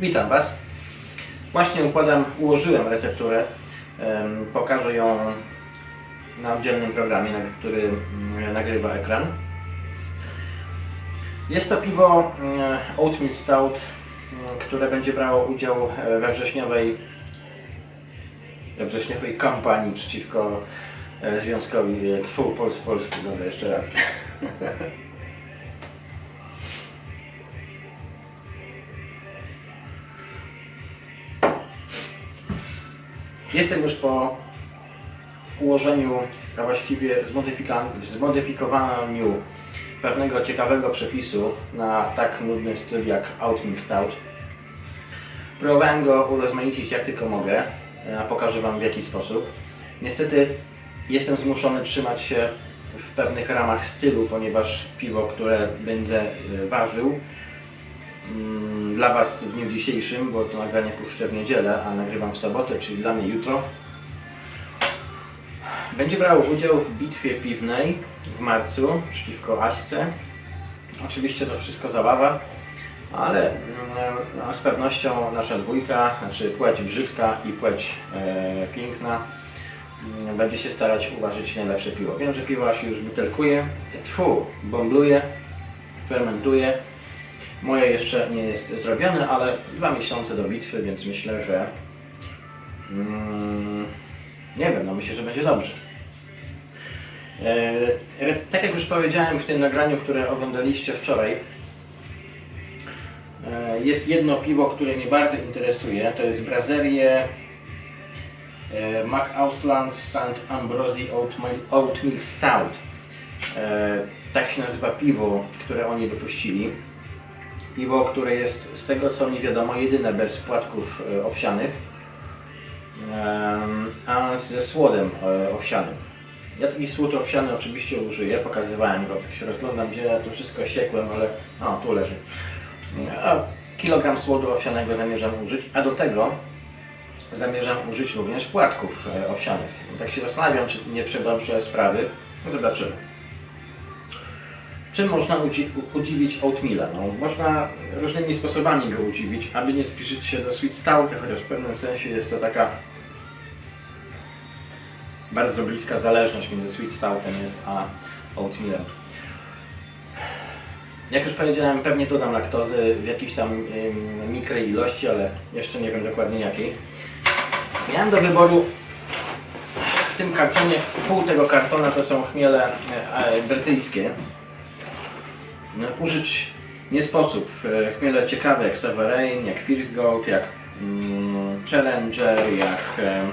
Witam Was. Właśnie układam, ułożyłem recepturę. Pokażę ją na oddzielnym programie, który mm, nagrywa ekran. Jest to piwo mm, Oatmeal Stout, mm, które będzie brało udział e, we wrześniowej, we wrześniowej kampanii przeciwko e, Związkowi e, Pols Polski. Dobra, jeszcze raz. Jestem już po ułożeniu, a właściwie zmodyfikowaniu pewnego ciekawego przepisu na tak nudny styl jak Oatmeal Stout. Próbowałem go urozmaicić jak tylko mogę, a pokażę Wam w jaki sposób. Niestety jestem zmuszony trzymać się w pewnych ramach stylu, ponieważ piwo, które będę e, ważył, mm, dla Was w dniu dzisiejszym, bo to nagranie puszczę w niedzielę, a nagrywam w sobotę, czyli dla mnie jutro. Będzie brał udział w bitwie piwnej w marcu przeciwko Aśce. Oczywiście to wszystko zabawa, ale mm, no, z pewnością nasza dwójka, znaczy płeć brzydka i płeć e, piękna, mm, będzie się starać uważać najlepsze piwo. Wiem, że piwo się już butelkuje, tfu, bombluje, fermentuje. Moje jeszcze nie jest zrobione, ale dwa miesiące do bitwy, więc myślę, że mm, nie wiem, no myślę, że będzie dobrze. E, tak jak już powiedziałem w tym nagraniu, które oglądaliście wczoraj, e, jest jedno piwo, które mnie bardzo interesuje. To jest Brazerie e, McAusland St. Ambrosi Oatmeal, Oatmeal Stout. E, tak się nazywa piwo, które oni wypuścili. Piwo, które jest z tego co mi wiadomo jedyne bez płatków e, owsianych, a ze słodem e, owsianym. Ja taki słód owsiany oczywiście użyję, pokazywałem go, tak się rozglądam gdzie ja to wszystko siekłem, ale o tu leży. A kilogram słodu owsianego zamierzam użyć, a do tego zamierzam użyć również płatków e, owsianych. Tak się zastanawiam, czy nie przedobrze sprawy. No zobaczymy. Czym można udziwić oatmeala? No, można różnymi sposobami go udziwić, aby nie zbliżyć się do sweet stouta, chociaż w pewnym sensie jest to taka bardzo bliska zależność między sweet stoutem jest a oatmealem. Jak już powiedziałem, pewnie dodam laktozy w jakiejś tam ym, mikrej ilości, ale jeszcze nie wiem dokładnie jakiej. Miałem do wyboru w tym kartonie, pół tego kartona to są chmiele e, brytyjskie. No, użyć nie sposób. E, Chmiele ciekawe jak Sovereign, jak First Gold, jak mm, Challenger, jak e,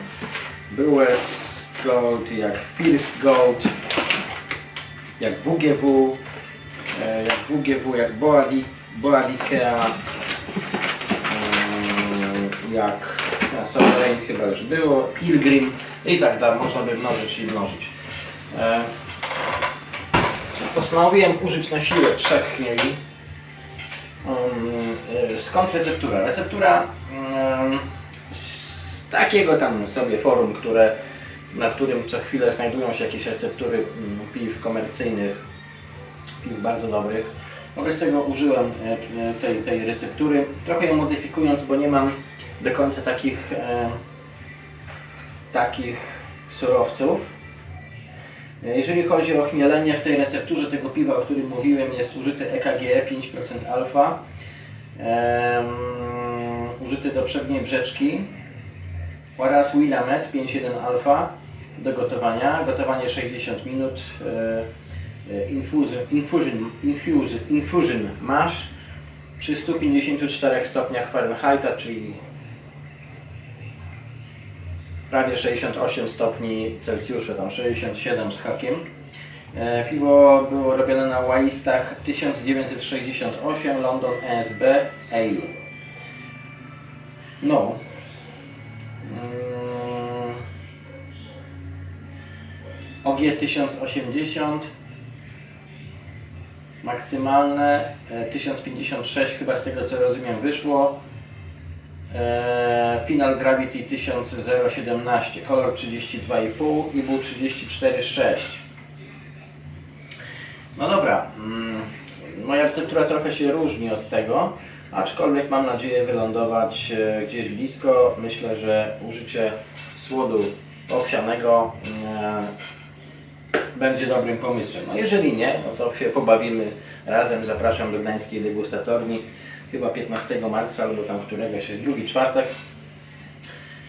Brewers Gold, jak First Gold, jak WGW, e, jak WGW, jak Boadi, Boadikea, mm, jak ja, Sovereign chyba już było, Pilgrim i tak dalej, można by mnożyć i mnożyć. E, Postanowiłem użyć na siłę trzech chmieli. Um, e, skąd receptura? Receptura um, z takiego tam sobie forum, które, na którym co chwilę znajdują się jakieś receptury mm, piw komercyjnych, piw bardzo dobrych. Wobec tego użyłem e, e, tej, tej receptury, trochę ją modyfikując, bo nie mam do końca takich, e, takich surowców. Jeżeli chodzi o chmielenie w tej recepturze tego piwa, o którym mówiłem, jest użyty EKG 5% alfa, em, użyty do przedniej brzeczki oraz Willamette 5.1 alfa do gotowania. Gotowanie 60 minut. e, e, Infusion, infusion, infusion, infusion mash przy 154 stopniach Fahrenheita, czyli prawie 68 stopni Celsjusza, tam 67 z hakiem. E, Piwo było robione na Waistach 1968 London ESB Ale. No. Mm. OG 1080 maksymalne e, 1056 chyba z tego co rozumiem wyszło e, Final Gravity 10017 kolor 32,5 i był 34,6 no dobra mm, moja receptura trochę się różni od tego Aczkolwiek mam nadzieję wylądować e, gdzieś blisko. Myślę, że użycie słodu owsianego e, będzie dobrym pomysłem. No jeżeli nie, no to się pobawimy razem. Zapraszam do Gdańskiej Degustatorni chyba 15 marca albo tam któregoś drugi czwartek,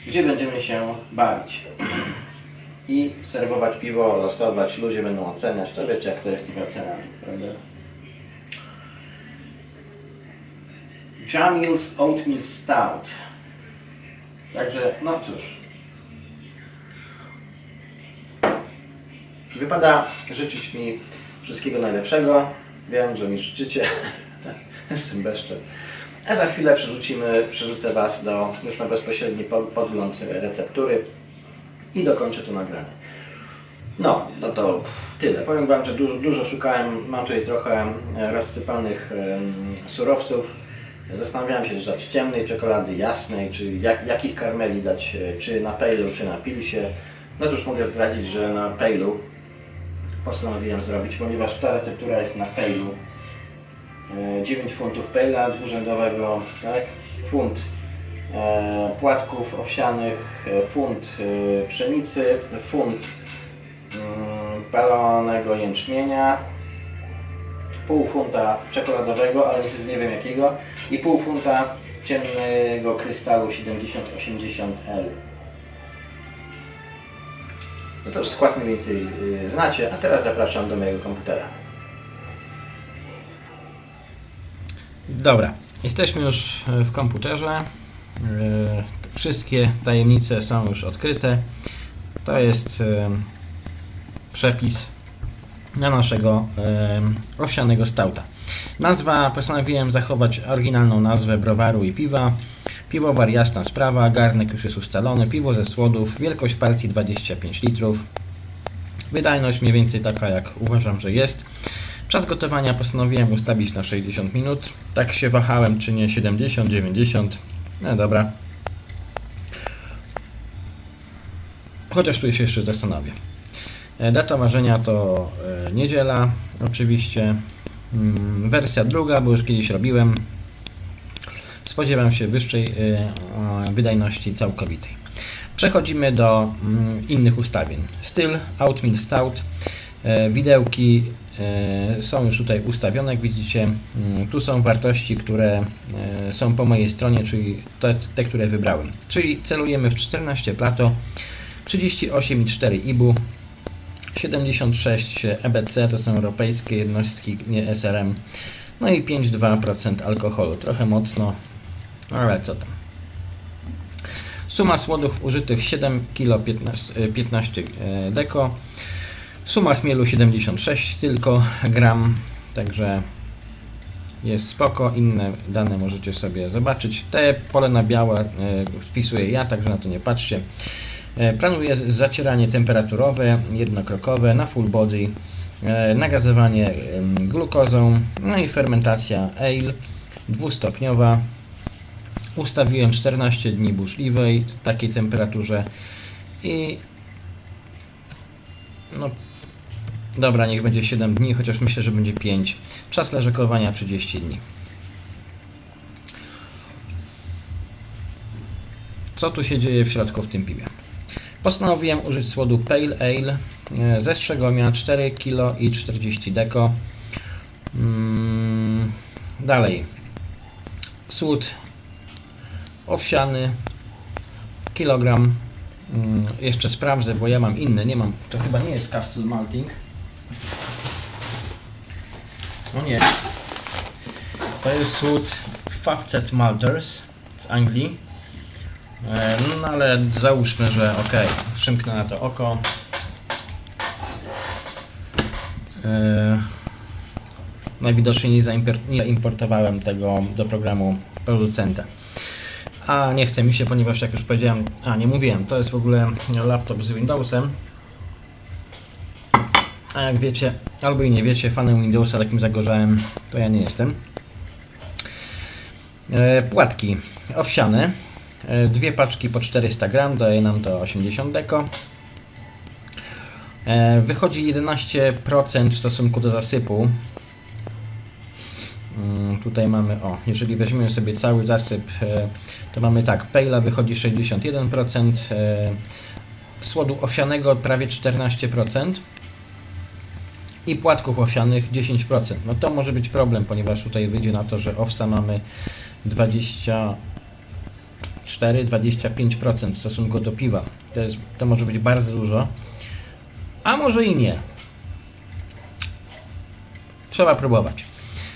gdzie będziemy się bawić i serwować piwo, losować, ludzie będą oceniać, to wiecie jak to jest z tymi ocenami, prawda? Jamil's Oatmeal Stout. Także, no cóż. Wypada życzyć mi wszystkiego najlepszego. Wiem, że mi życzycie. Jestem bezczel. A za chwilę przerzucimy, przerzucę Was do, już na bezpośredni po- podgląd receptury i dokończę to nagranie. No, no to tyle. Powiem Wam, że dużo, dużo szukałem. Mam tutaj trochę e, rozsypanych surowców. Zastanawiałem się, czy dać ciemnej czekolady, jasnej, czy jak, jakich karmeli dać, e, czy na pejlu, czy na pilsie. No już mogę zdradzić, że na pejlu postanowiłem zrobić, ponieważ ta receptura jest na pejlu. E, 9 funtów pejla dwurzędowego, tak? funt e, płatków owsianych, e, funt e, pszenicy, funt mm, palonego jęczmienia, pół funta czekoladowego, ale niestety nie wiem jakiego, i pół funta ciemnego krystalu 7080L. No to już skład mniej więcej y, znacie, a teraz zapraszam do mojego komputera. Dobra, jesteśmy już e, w komputerze. E, Wszystkie tajemnice są już odkryte. To jest e, przepis na naszego owsianego stauta. Nazwa postanowiłem zachować oryginalną nazwę browaru i piwa. Piwowar jasna sprawa, garnek już jest ustalony, piwo ze słodów, wielkość partii 25 litrów. Wydajność mniej więcej taka jak uważam, że jest. Czas gotowania postanowiłem ustawić na 60 minut. Tak się wahałem, czy nie 70, 90. No dobra. Chociaż tu się jeszcze zastanowię. E, Data ważenia to e, niedziela, oczywiście. Mm, Wersja druga, bo już kiedyś robiłem. Spodziewam się wyższej e, wydajności całkowitej. Przechodzimy do mm, innych ustawień. Styl, Outmill Stout. Widełki są już tutaj ustawione, jak widzicie. mm, Tu są wartości, które e, są po mojej stronie, czyli te, te które wybrałem. Czyli celujemy w 14 plato, 38,4 IBU, 76 EBC, to są europejskie jednostki, nie SRM, no i 5,2% alkoholu. Trochę mocno, ale co tam. Suma słodów użytych 7 kg 15, 15 e, deko. Suma chmielu 76 tylko gram, także jest spoko. Inne dane możecie sobie zobaczyć. Te pole na białe e, wpisuję ja, także na to nie patrzcie. E, Planuję zacieranie temperaturowe, jednokrokowe na full body, e, nagazowanie glukozą, no i fermentacja ale dwustopniowa. Ustawiłem 14 dni burzliwej w takiej temperaturze i no dobra, niech będzie 7 dni, chociaż myślę, że będzie 5. Czas leżakowania 30 dni. Co tu się dzieje w środku w tym piwie? Postanowiłem użyć słodu Pale Ale e, ze Strzegomia 4 kg i 40 deko. Mm, dalej. Słód owsiany kilogram. Mm, jeszcze sprawdzę, bo ja mam inny, nie mam. To chyba nie jest Castle Malting. No nie. To jest słód Fawcett Malters z Anglii. E, No ale załóżmy, że ok, przymknę na to oko. E, Najwidoczniej nie, nie importowałem tego do programu producenta. A nie chce mi się, ponieważ jak już powiedziałem, a nie mówiłem, to jest w ogóle laptop z Windowsem. A jak wiecie, albo i nie wiecie, fanem Windowsa takim zagorzałem, to ja nie jestem. E, Płatki owsiane. E, Dwie paczki po 400 gram, daje nam to 80 deko. E, Wychodzi 11% w stosunku do zasypu. Mm, tutaj mamy, o, jeżeli weźmiemy sobie cały zasyp, to mamy tak, pejla wychodzi 61%, e, słodu owsianego prawie 14% i płatków owsianych 10%. No to może być problem, ponieważ tutaj wyjdzie na to, że owsa mamy 24-25% w stosunku do piwa. To, jest, to może być bardzo dużo, a może i nie. Trzeba próbować.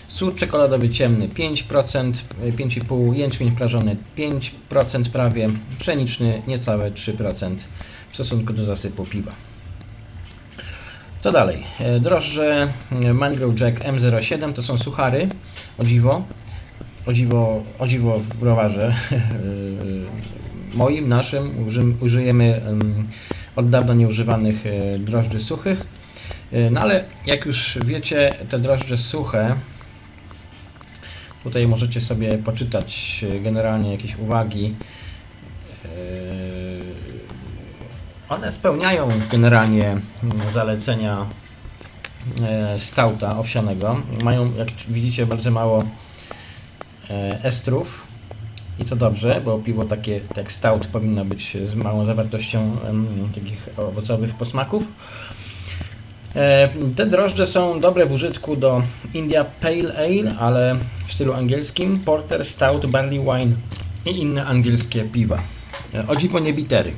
Sód czekoladowy ciemny 5%, y, 5,5%, jęczmień prażony 5% prawie, pszeniczny niecałe 3% w stosunku do zasypu piwa. Co dalej? E, Drożdże e, Mangrove Jack M07 to są suchary, o dziwo, o dziwo, o dziwo w browarze e, moim, naszym, uży, użyjemy em, od dawna nieużywanych e, drożdży suchych. No ale jak już wiecie, te drożdże suche, tutaj możecie sobie poczytać generalnie jakieś uwagi. One spełniają generalnie mm, zalecenia e, stauta owsianego. Mają, jak widzicie, bardzo mało e, estrów. I co dobrze, bo piwo takie jak stout powinno być z małą zawartością takich owocowych posmaków. E, Te drożdże są dobre w użytku do India Pale Ale, ale w stylu angielskim, porter, stout, barley wine i inne angielskie piwa. O dziwo nie bitery.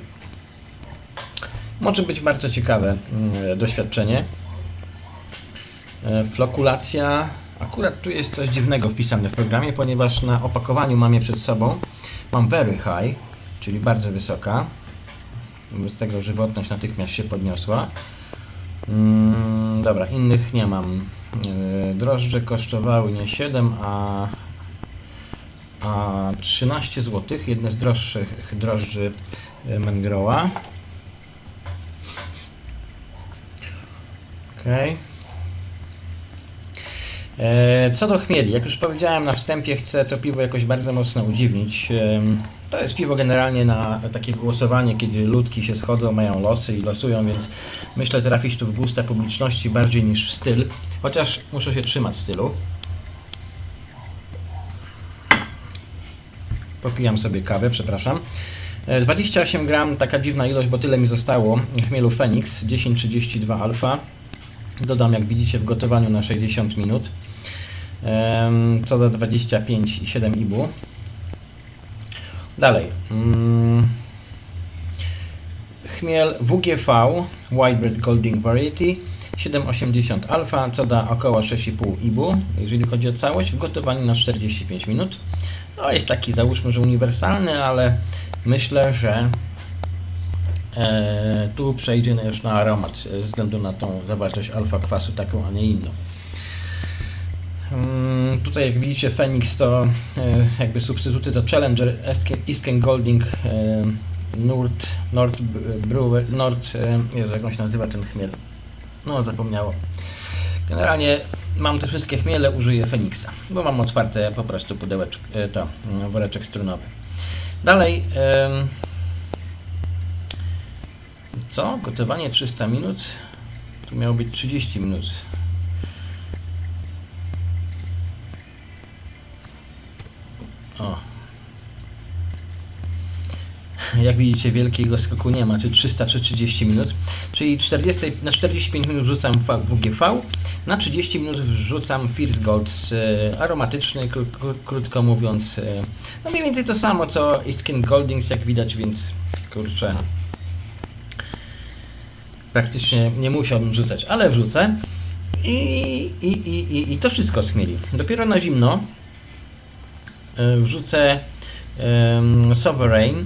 Może być bardzo ciekawe mm, doświadczenie. E, Flokulacja. Akurat tu jest coś dziwnego wpisane w programie, ponieważ na opakowaniu mam je przed sobą. Mam very high, czyli bardzo wysoka. Wobec tego żywotność natychmiast się podniosła. Mm, dobra, innych nie mam. Yy, drożdże kosztowały nie 7, a, a 13 zł. Jedne z droższych drożdży yy, Okej. E, Co do chmieli, jak już powiedziałem na wstępie, chcę to piwo jakoś bardzo mocno udziwnić. To jest piwo generalnie na takie głosowanie, kiedy ludki się schodzą, mają losy i losują, więc myślę trafić tu w gusta publiczności bardziej niż w styl, chociaż muszę się trzymać stylu. Popijam sobie kawę, przepraszam. E, 28 gram, taka dziwna ilość, bo tyle mi zostało. Chmielu Phoenix 1032 alfa. Dodam, jak widzicie, w gotowaniu na 60 minut. Co do 25,7 IBU. Dalej. Mm. Chmiel WGV Whitebread Golding Variety 7,80 alfa, co da około 6,5 IBU, jeżeli chodzi o całość, w gotowaniu na 45 minut. No jest taki, załóżmy, że uniwersalny, ale myślę, że tu przejdzie już na aromat, e, ze względu na tą zawartość alfa kwasu, taką, a nie inną. Mm, Tutaj jak widzicie Phoenix to e, jakby substytuty to Challenger, Isken Golding, e, Nord, Nord Brewer, Nord, e, Jezu, jak on się nazywa ten chmiel? No zapomniało. Generalnie mam te wszystkie chmiele, użyję Phoenixa, bo mam otwarte po prostu pudełeczek, e, to, woreczek strunowy. Dalej, co? Gotowanie 300 minut? Tu miało być 30 minut. O. Jak widzicie, wielkiego skoku nie ma, czy 300 czy 30 minut. Czyli 40, na 45 minut wrzucam WGV, na 30 minut wrzucam First Gold e, aromatyczny, kró- kró- krótko mówiąc. e, No mniej więcej to samo co Istkin Goldings, jak widać, więc kurczę. Praktycznie nie musiałbym wrzucać, ale wrzucę. I, i, i, i, i to wszystko schmieli. Dopiero na zimno e, wrzucę em, Sovereign.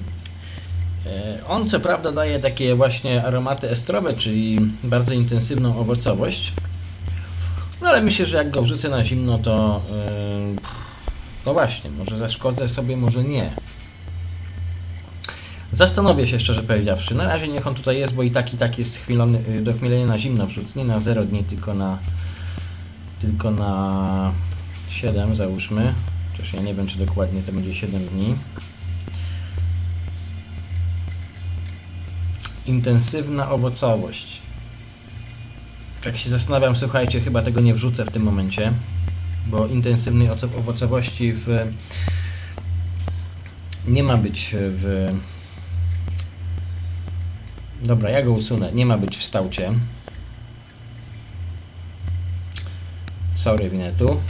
E, On co prawda daje takie właśnie aromaty estrowe, czyli bardzo intensywną owocowość. No ale myślę, że jak go wrzucę na zimno, to em, no właśnie, może zaszkodzę sobie, może nie. Zastanowię się szczerze powiedziawszy. Na razie niech on tutaj jest, bo i tak i tak jest chwilony, y, do chmielenia na zimno wrzuc. Nie na 0 dni, tylko na tylko na 7 załóżmy. Chociaż ja nie wiem, czy dokładnie to będzie 7 dni. Intensywna owocowość. Tak się zastanawiam, słuchajcie, chyba tego nie wrzucę w tym momencie. bo intensywnej owocowości w nie ma być w Dobra, ja go usunę. Nie ma być w stałcie. Sorry, Winetu.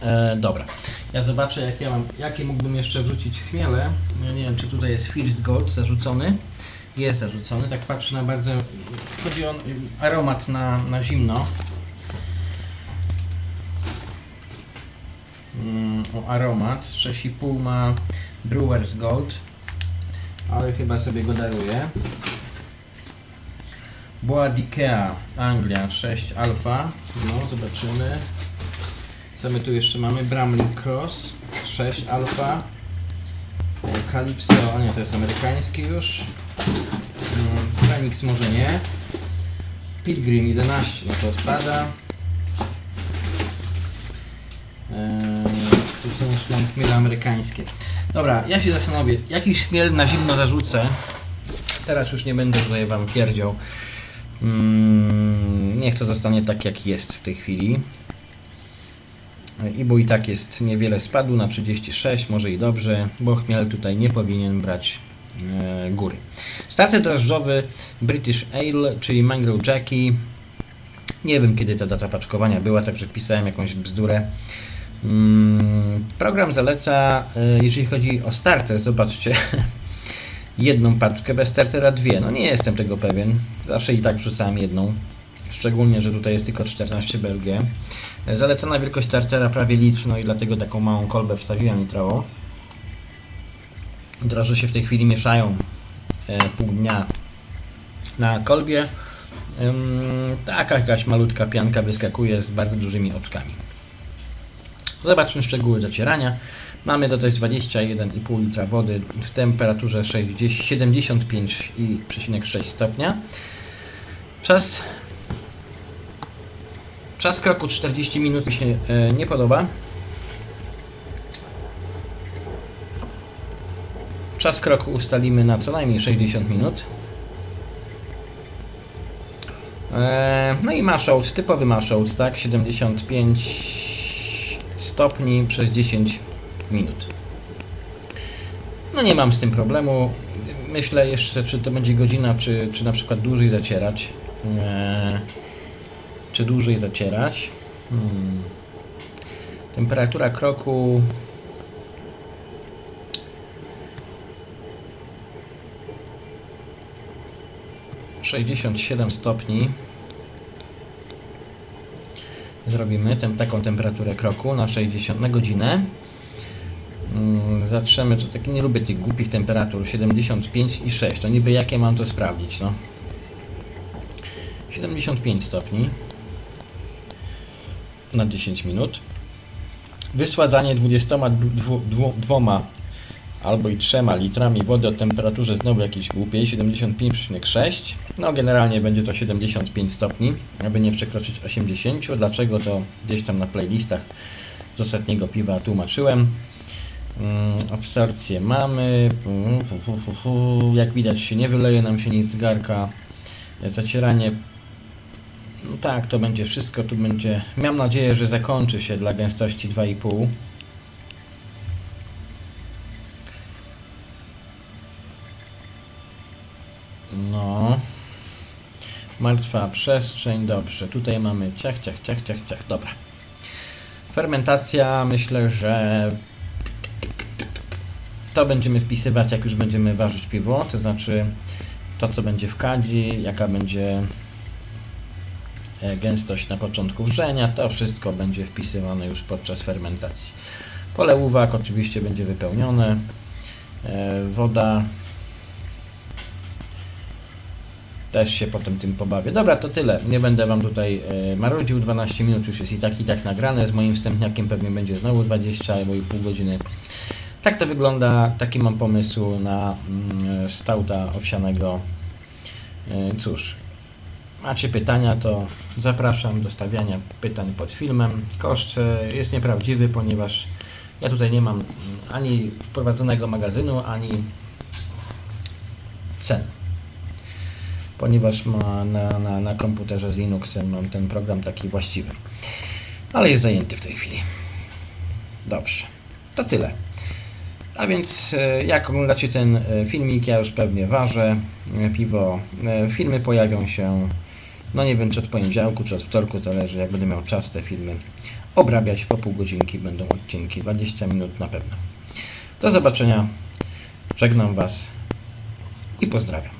E, dobra. Ja zobaczę, jak ja mam, jakie mógłbym jeszcze wrzucić chmiele. Ja nie wiem, czy tutaj jest First Gold zarzucony. Jest zarzucony. Tak patrzę na bardzo... Chodzi o aromat na, na zimno. Mm, o aromat. 6,5 ma Brewers Gold. Ale chyba sobie go daruję. Boa Dikea, Anglia 6 Alpha. No, zobaczymy. Co my tu jeszcze mamy? Bramley Cross 6 Alpha. E, Calypso, o nie, to jest amerykański już. Mm, Phoenix może nie. Pilgrim 11, no to odpada. Eee, tu są chmiele amerykańskie. Dobra, ja się zastanowię, jaki chmiel na zimno zarzucę. Teraz już nie będę tutaj Wam pierdział. Mm, niech to zostanie tak jak jest w tej chwili. I bo i tak jest niewiele spadł na 36, może i dobrze, bo chmiel tutaj nie powinien brać e, góry. Starter drożdżowy British Ale, czyli Mangrove Jackie. Nie wiem kiedy ta data paczkowania była, także wpisałem jakąś bzdurę. Mm, Program zaleca, e, jeżeli chodzi o starter, zobaczcie, jedną paczkę, bez startera dwie. No nie jestem tego pewien. Zawsze i tak wrzucałem jedną. Szczególnie, że tutaj jest tylko 14 BLG. E, Zalecana wielkość startera prawie litr, no i dlatego taką małą kolbę wstawiłem litrową. Droże się w tej chwili mieszają e, pół dnia na kolbie. Taka jakaś malutka pianka wyskakuje z bardzo dużymi oczkami. Zobaczmy szczegóły zacierania. Mamy dodać 21,5 litra wody w temperaturze 60 75,6 stopnia. Czas Czas kroku 40 minut mi się e, nie podoba. Czas kroku ustalimy na co najmniej 60 minut. E, no i mashout, typowy mashout, tak? 75 stopni przez 10 minut. No nie mam z tym problemu. Myślę jeszcze, czy to będzie godzina, czy, czy na przykład dłużej zacierać. E, czy dłużej zacierać. Hmm. Temperatura kroku. Sześćdziesiąt siedem stopni. Zrobimy taką temperaturę kroku na 60 na godzinę. Mm, Zatrzemy, to taki nie lubię tych głupich temperatur 75 i 6. To niby jakie mam to sprawdzić, no. 75 stopni na 10 minut. Wysładzanie 22 albo i 3 litrami wody o temperaturze znowu jakiejś głupiej 75,6. No generalnie będzie to 75 stopni, aby nie przekroczyć 80. Dlaczego to gdzieś tam na playlistach z ostatniego piwa tłumaczyłem. Mm, Absorpcję mamy. Jak widać się nie wyleje nam się nic z garka. Zacieranie no tak, to będzie wszystko, tu będzie... Mam nadzieję, że zakończy się dla gęstości 2,5. Martwa przestrzeń, dobrze. Tutaj mamy ciach, ciach, ciach, ciach, ciach, dobra. Fermentacja, myślę, że to będziemy wpisywać, jak już będziemy ważyć piwo, to znaczy to, co będzie w kadzi, jaka będzie e, gęstość na początku wrzenia, to wszystko będzie wpisywane już podczas fermentacji. Pole uwag oczywiście będzie wypełnione, woda też się potem tym pobawię. Dobra, to tyle. Nie będę Wam tutaj e, marudził. 12 minut już jest i tak i tak nagrane. Z moim wstępniakiem pewnie będzie znowu 20 albo i pół godziny. Tak to wygląda. Taki mam pomysł na mm, stauta owsianego. E, Cóż, macie pytania, to zapraszam do stawiania pytań pod filmem. Koszt e, jest nieprawdziwy, ponieważ ja tutaj nie mam ani wprowadzonego magazynu, ani cen. Ponieważ ma na, na, na komputerze z Linuxem mam ten program taki właściwy. ale jest zajęty w tej chwili. Dobrze, to tyle. A więc e, jak oglądacie ten e, filmik, ja już pewnie ważę e, piwo. Filmy pojawią się, no nie wiem czy od poniedziałku, czy od wtorku, zależy jak będę miał czas te filmy obrabiać. Po pół godzinki będą odcinki, 20 minut na pewno. Do zobaczenia, żegnam Was i pozdrawiam.